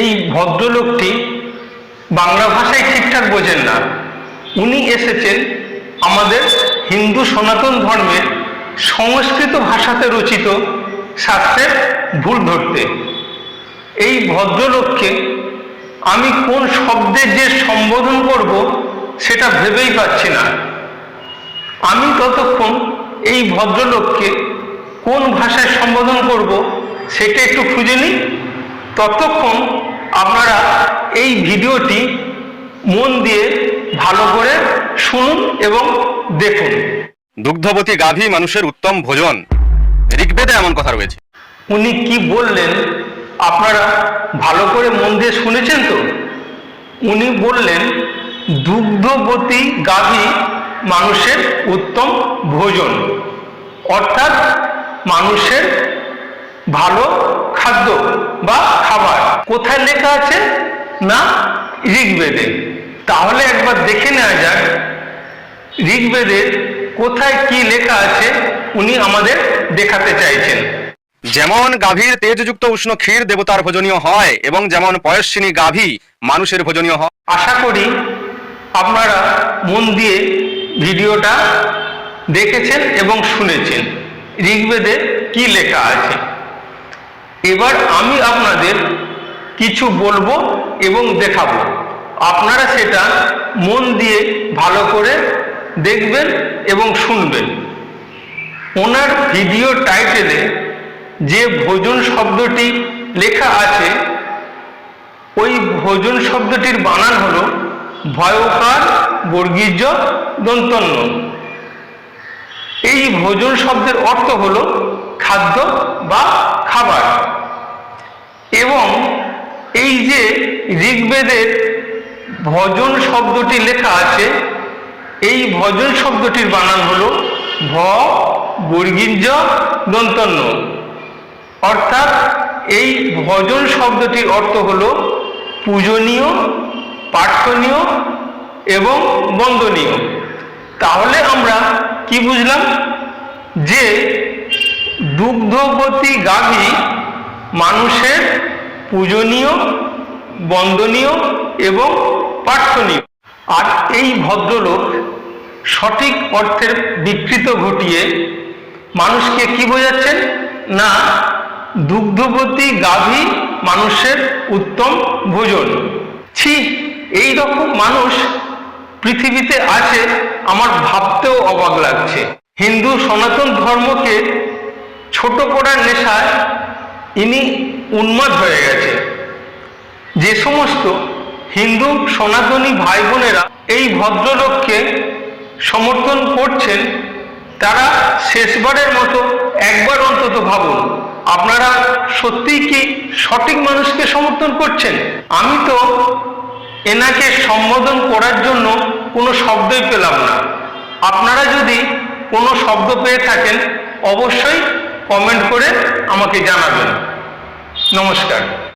এই ভদ্রলোকটি বাংলা ভাষায় ঠিকঠাক বোঝেন না। উনি এসেছেন আমাদের হিন্দু সনাতন ধর্মের সংস্কৃত ভাষাতে রচিত শাস্ত্রের ভুল ধরতে। এই ভদ্রলোককে আমি কোন শব্দে যে সম্বোধন করব সেটা ভেবেই পাচ্ছি না। আমি ততক্ষণ এই ভদ্রলোককে কোন ভাষায় সম্বোধন করব সেটা একটু খুঁজে নিই। ততক্ষণ আপনারা এই ভিডিওটি মন দিয়ে ভালো করে শুনুন এবং দেখুন। দুগ্ধবতী গাভী মানুষের উত্তম ভোজন। ঋগ্বেদে এমন কথা রয়েছে। উনি কি বললেন আপনারা ভালো করে মন দিয়ে শুনেছেন তো? উনি বললেন দুগ্ধবতী গাভী মানুষের উত্তম ভোজন। অর্থাৎ মানুষের ভালো খাদ্য বা কোথায় লেখা আছে? না, ঋগ্বেদে। তাহলে একবার দেখে নেওয়া যাক, ঋগ্বেদে কোথায় কি লেখা আছে উনি আমাদের দেখাতে চাইছেন। যেমন গাভীর তেজযুক্ত উষ্ণ ক্ষীর দেবতার ভোজনীয় হয়, এবং যেমন পয়স্বিনী গাভী মানুষের ভোজনীয় হয়। আশা করি আপনারা মন দিয়ে ভিডিওটা দেখেছেন এবং শুনেছেন, ঋগ্বেদে কি লেখা আছে। এবার আমি আপনাদের কিছু বলব এবং দেখাবো। আপনারা সেটা মন দিয়ে ভালো করে দেখবেন এবং শুনবেন। ওনার ভিডিও টাইটেলে যে ভোজন শব্দটি লেখা আছে, ওই ভোজন শব্দটির বানান হল ভয়কার বর্গীর্য দন্তন্য। এই ভোজন শব্দের অর্থ হল খাদ্য বা খাবার এবং এই যে ঋগ্বেদের ভজন শব্দটি লেখা আছে। এই ভজন শব্দটির বানান হলো ভ বর্গীর্য দন্তন্য। অর্থাৎ এই ভজন শব্দটির অর্থ হলো পূজনীয় প্রার্থনীয় এবং বন্দনীয়। তাহলে আমরা কি বুঝলাম? যে দুগ্ধবতী গাভী মানুষের পূজনীয় বন্দনীয় এবং প্রার্থনীয় আর এই ভদ্রলোক সঠিক অর্থের বিকৃত ঘটিয়ে মানুষকে কি বোঝাচ্ছেন? না, দুগ্ধবতী গাভী মানুষের উত্তম ভোজন। ছি, এই রকম মানুষ পৃথিবীতে আছে, আমার ভাবতেও অবাক লাগছে। হিন্দু সনাতন ধর্মকে ছোট করার নেশায় ইনি উন্মাদ হয়ে গেছে। যে সমস্ত হিন্দু সনাতনী ভাই বোনেরা এই ভদ্রলোককে সমর্থন করছেন, তারা শেষবারের মতো একবার অন্তত ভাবুন, আপনারা সত্যিই কি সঠিক মানুষকে সমর্থন করছেন? আমি তো এনাকে সম্বোধন করার জন্য কোনো শব্দই পেলাম না। আপনারা যদি কোনো শব্দ পেয়ে থাকেন, অবশ্যই কমেন্ট করে আমাকে জানাবেন। নমস্কার।